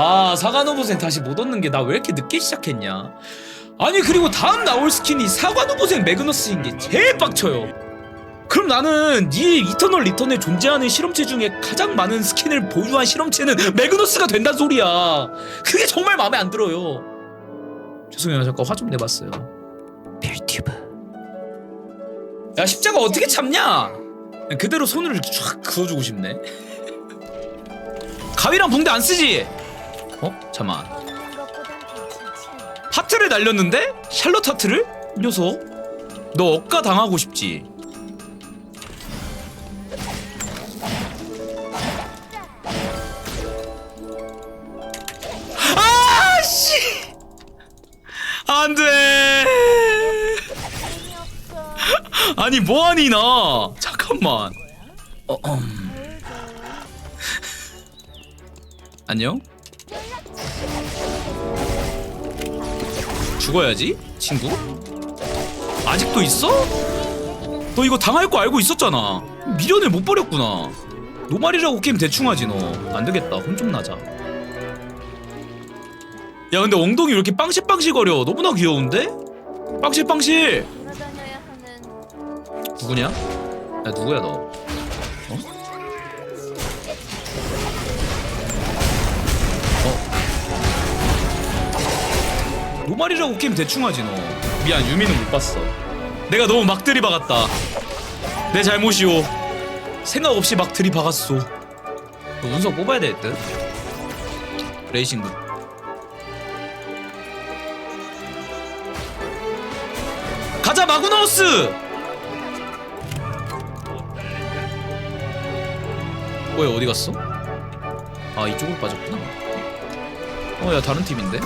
아 사과노보생 다시 못 얻는 게 나 왜 이렇게 늦게 시작했냐? 아니 그리고 다음 나올 스킨이 사과노보생 매그너스인 게 제일 빡쳐요. 그럼 나는 이 이터널 리턴에 존재하는 실험체 중에 가장 많은 스킨을 보유한 실험체는 매그너스가 된단 소리야. 그게 정말 마음에 안 들어요. 죄송해요. 잠깐 화 좀 내봤어요. 벨튜브. 야 십자가 어떻게 참냐? 그대로 손을 쫙 그어주고 싶네. 가위랑 붕대 안 쓰지? 어? 잠만 하트를 날렸는데? 샬롯 하트를? 이 녀석 너 억까 당하고 싶지? 아씨 안돼 아니 뭐하니 나 잠깐만 어, 음. 안녕 죽어야지 친구? 아직도 있어? 너 이거 당할 거 알고 있었잖아. 미련을 못 버렸구나. 노말이라고 게임 대충 하지 너. 안되겠다. 혼 좀 나자. 야 근데 엉덩이 왜 이렇게 빵실빵실 거려? 너무나 귀여운데? 빵실빵실! 누구냐? 야 누구야 너? 노말이라고 게임 대충 하지 너. 미안 유미는 못 봤어. 내가 너무 막 들이박았다. 내 잘못이오. 생각 없이 막 들이박았소. 너 운석 뽑아야 될 듯? 레이싱북 가자 마구나우스! 뭐야 어디 갔어? 아 이쪽으로 빠졌구나. 어야 다른 팀인데?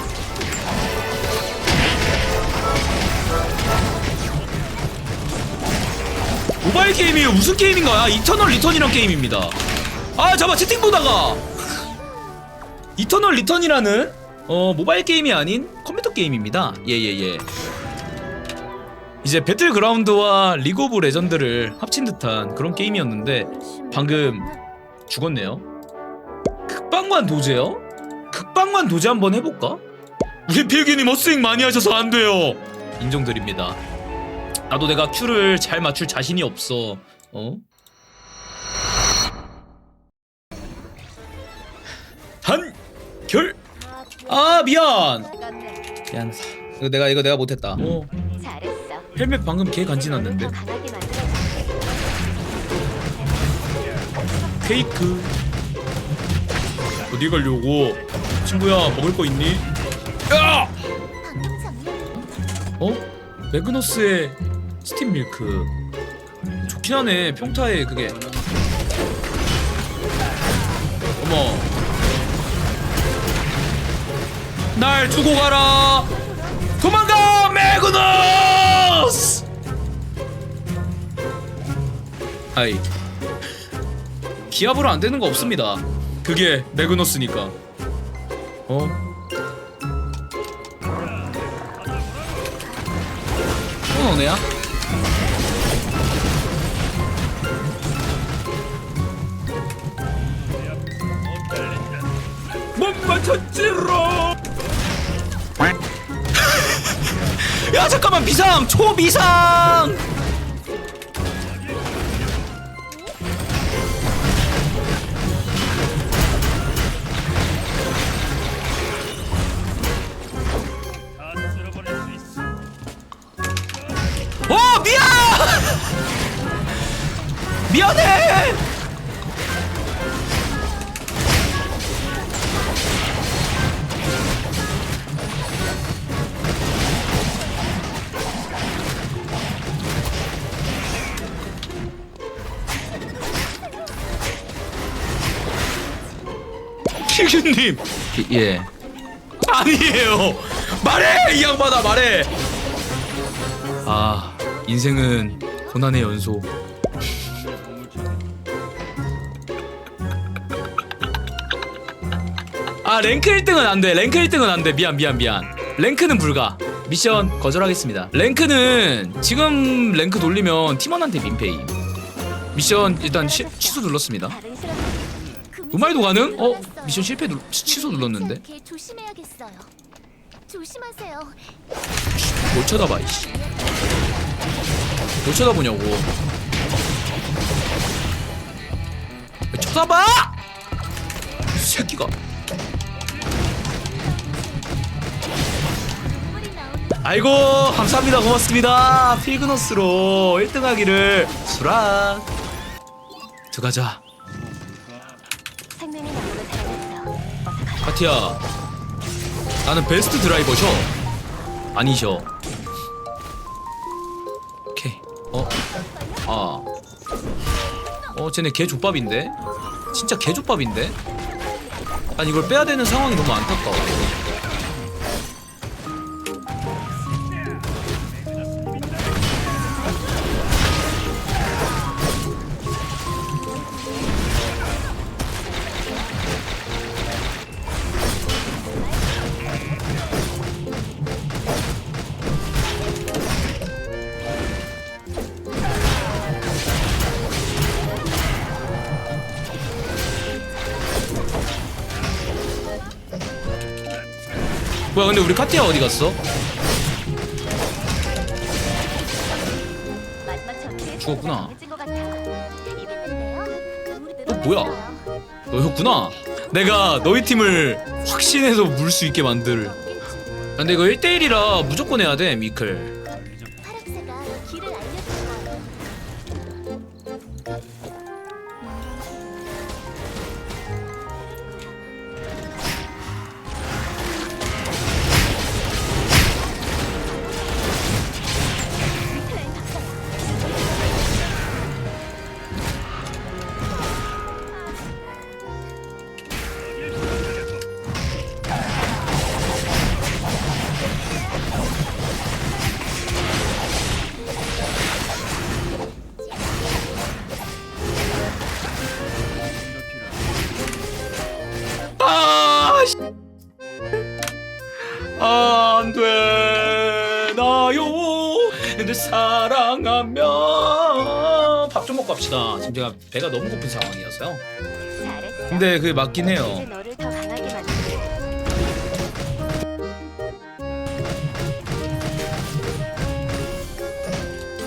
모바일 게임이에요 무슨 게임인가요? 이터널 리턴이란 게임입니다 아 잠깐 채팅 보다가 이터널 리턴이라는 어 모바일 게임이 아닌 컴퓨터 게임입니다 예예 예 이제 배틀그라운드와 리그 오브 레전드를 합친 듯한 그런 게임이었는데 방금 죽었네요. 극방관 도제요? 극방관 도제 한번 해볼까? 우리 필기님 어스윙 많이 하셔서 안 돼요. 인정드립니다. 나도 내가 큐를 잘 맞출 자신이 없어. 어? 단결. 아 미안. 미안. 이거 내가 이거 내가 못했다. 어. 헬멧 방금 개 간지났는데. 케이크 어디 가려고 친구야 먹을 거 있니? 야! 매그너스의 스팀 밀크. 좋긴 하네 평타에 그게. 어머. 날 두고 가라. 도망가 매그너스! 아이. 기압으로 안 되는 거 없습니다. 그게 매그너스니까. 어? 또 너네야? 못 맞췄지로. 야 잠깐만 비상! 초비상 미안해! 킬큐님! 예. 아니에요! 말해! 이 양반아 말해! 아 인생은 고난의 연소 아 랭크 1등은 안돼. 랭크 1등은 안돼. 미안 미안 미안. 랭크는 불가. 미션 거절하겠습니다. 랭크는 지금 랭크 돌리면 팀원한테 민페이 미션 일단 시, 취소 눌렀습니다. 실험이 노말도 가능? 어? 미션 실패 눌, 취소 눌렀는데. 뭘 쳐다봐 이씨. 뭘 쳐다보냐고. 왜 쳐다봐! 이 새끼가 아이고 감사합니다 고맙습니다 필그너스로 1등하기를 수락 들어가자 생명이 나오는. 파티야 나는 베스트 드라이버셔 아니셔 오케이 어? 아. 어 쟤네 개족밥인데? 진짜 개족밥인데? 아니 이걸 빼야 되는 상황이 너무 안타까워 뭐야 근데 우리 카티야 어디 갔어? 죽었구나. 어, 뭐야? 너였구나 내가 너희 팀을 확신해서 물 수 있게 만들 근데 이거 1대1이라 무조건 해야 돼 미클 합시다. 지금 제가 배가 너무 고픈 상황이어서요. 잘했어. 근데 그게 맞긴 이제 해요. 너를 더 강하게 만들게.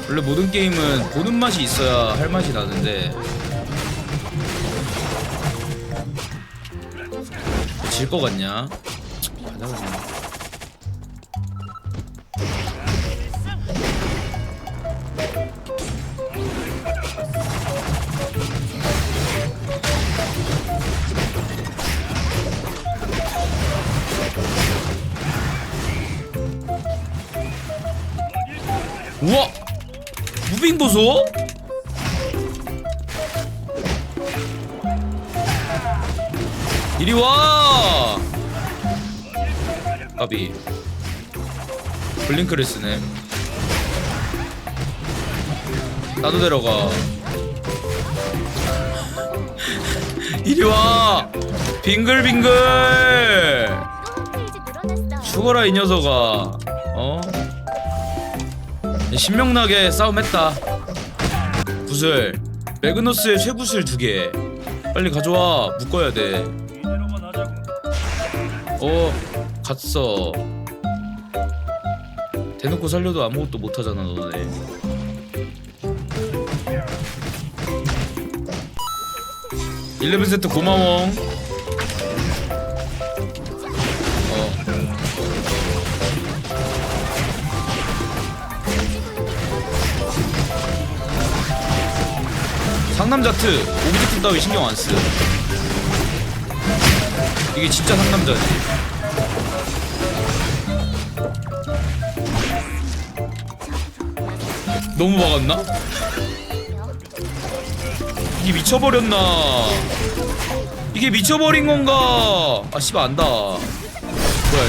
원래 모든 게임은 보는 맛이 있어야 할 맛이 나는데 질 것 같냐? 가자 가자. 이리 와! 까비. 블링크를 쓰네. 나도 데려가. 이리 와! 빙글빙글! 죽어라 이 녀석아. 어? 신명나게 싸움했다. 구슬. 매그너스의 쇠구슬 두개. 빨리 가져와. 묶어야 돼 어, 갔어 대놓고 살려도 아무것도 못하잖아 너네 일레븐 세트 고마워 어 상남자트 오브젝트 따위 신경 안 쓰. 이게 진짜 상남자지. 너무 막았나? 이게 미쳐버렸나? 이게 미쳐버린 건가? 아 씨발 안다. 뭐야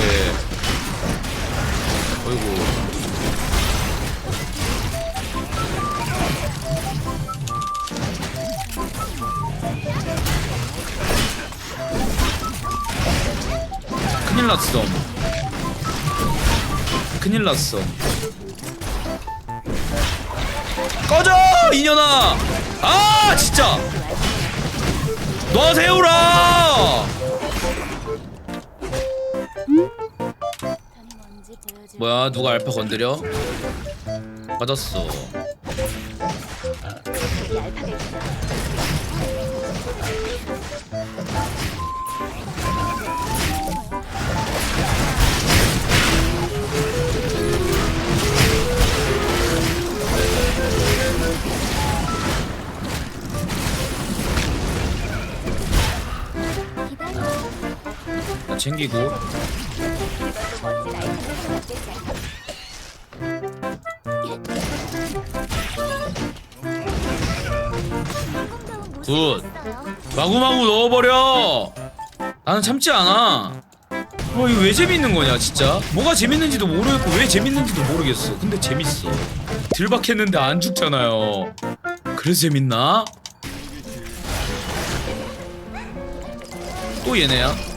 얘? 어이구. 큰일 났어. 큰일 났어. 꺼져 이년아! 아 진짜! 너 세우라! 뭐야 누가 알파 건드려? 맞았어. 나 챙기고. 굿. 마구마구 넣어버려. 나는 참지 않아. 어 이거 왜 재밌는 거냐 진짜? 뭐가 재밌는지도 모르겠고 왜 재밌는지도 모르겠어. 근데 재밌어. 들박했는데 안 죽잖아요. 그래서 재밌나? 또 얘네야?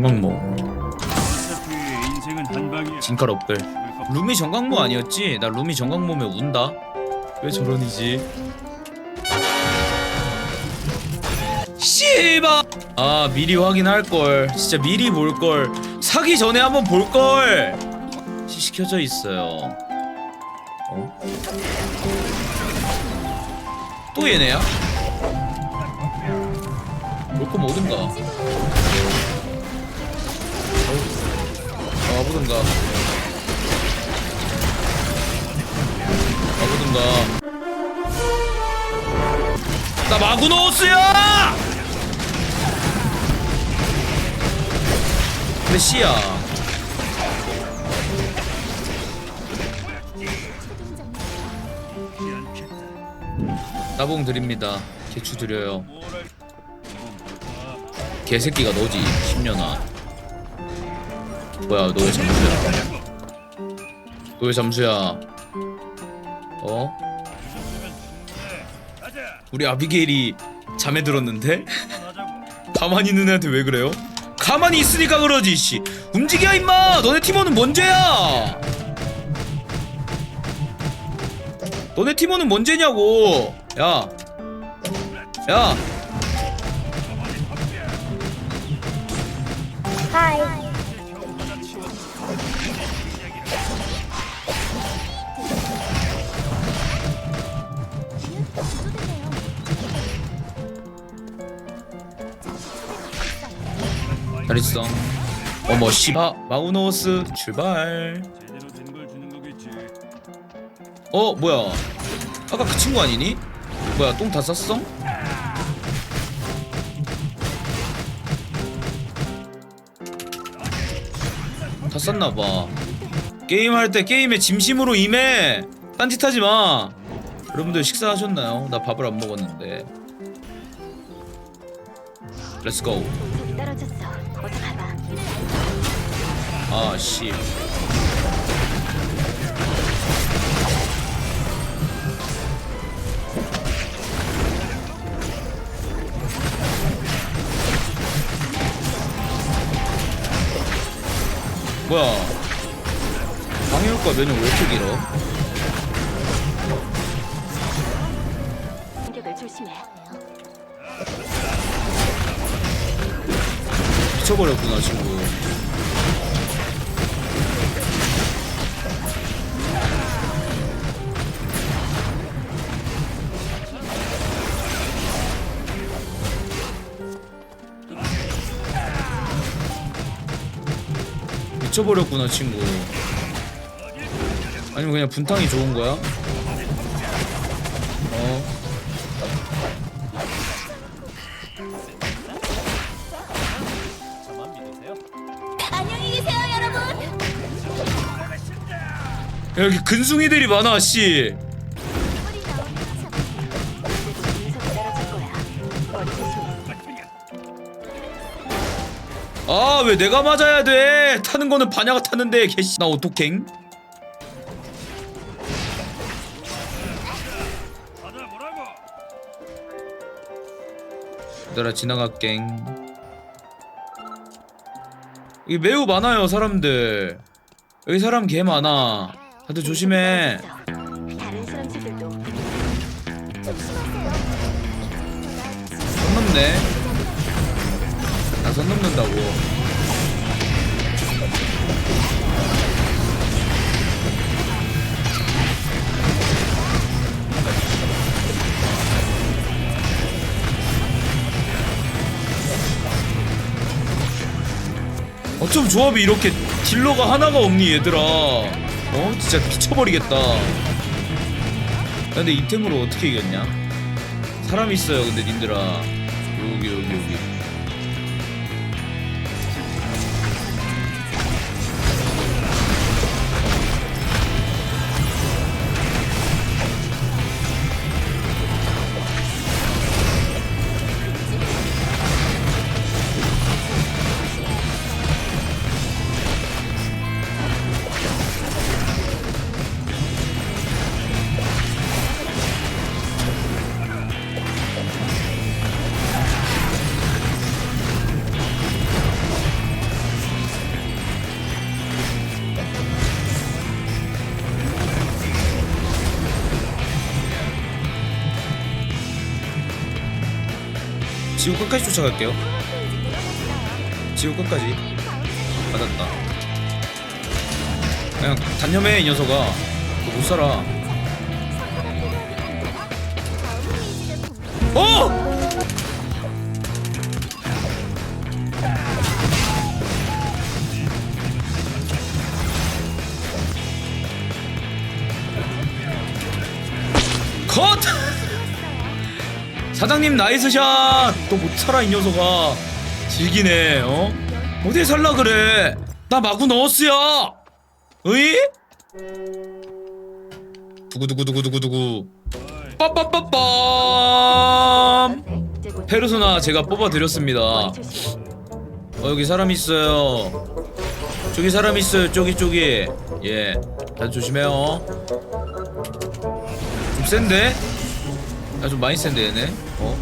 정강모. 어차피 인생은 한 방이야. 진칼 업글 룸이 정강모 아니었지? 나 룸이 정강모면 운다. 왜 저러니지. 씨바! 아 미리 확인할걸. 진짜 미리 볼걸. 사기 전에 한번 볼걸! 시켜져 있어요. 어? 또 얘네야? 볼거 뭐든가 아, 와보든가. 와보든가. 나 마구노스야! 근데 씨야. 따봉 드립니다. 개추 드려요. 개새끼가 너지 10년아 뭐야 너 왜 잠수야 너 왜 잠수야 어? 우리 아비게일이 잠에 들었는데? 가만히 있는 애한테 왜 그래요? 가만히 있으니까 그러지 씨 움직여 임마 너네 팀원은 뭔 죄야 너네 팀원은 뭔 죄냐고 야 야. 잘 있어 어머 씨바 마우노스 출발 제대로 된걸 주는 거겠지. 어 뭐야 아까 그 친구 아니니? 뭐야 똥 다 쌌어? 다 쌌나봐 게임할 때 게임에 짐심으로 임해 딴짓하지 마 여러분들 식사하셨나요? 나 밥을 안 먹었는데 렛츠고 떨어졌어. 어서 가봐. 아씨 뭐야 방해효과 면역 왜 이렇게 길어? 미쳐버렸구나 친구 미쳐버렸구나 친구 아니면 그냥 분탕이 좋은 거야? 여기 근숭이들이 많아 씨. 아 왜 내가 맞아야 돼? 타는 거는 반야가 타는데 개씨. 나 뭐라고? 얘들아 지나갈갱 여기 매우 많아요 사람들. 여기 사람 개 많아 다들 조심해. 다른 사람들도 조심하세요. 선 넘네. 나선 넘는다고. 어쩜 조합이 이렇게 딜러가 하나가 없니 얘들아 어? 진짜 미쳐버리겠다 야, 근데 이 템으로 어떻게 이겼냐? 사람 있어요 근데 님들아 여기 여기 여기 지구 끝까지 쫓아갈게요. 지구 끝까지. 받았다. 그냥 단념해 이 녀석아. 너 못 살아. 어! 컷! 사장님 나이스 샷! 너 못 살아 이 녀석아. 질기네 어? 어디 살라 그래? 나 마구 넣었어요! 으이? 두구두구두구두구두구. 빠빠빠빰! 페르소나 제가 뽑아드렸습니다. 어 여기 사람 있어요. 저기 사람 있어요. 저기 저기. 예 다들 조심해요. 좀 센데? 아좀 많이 센데 얘네? 어?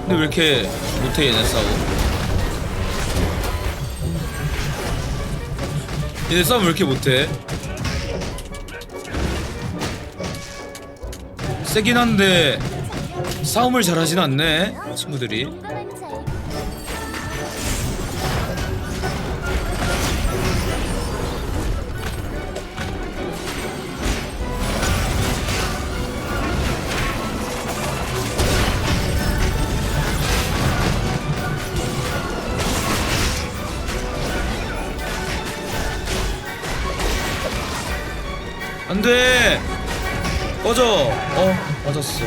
근데 왜 이렇게 못해 얘네 싸움 얘네 싸움 왜 이렇게 못해? 세긴 한데 싸움을 잘하진 않네 친구들이 돼. 꺼져. 어 맞았어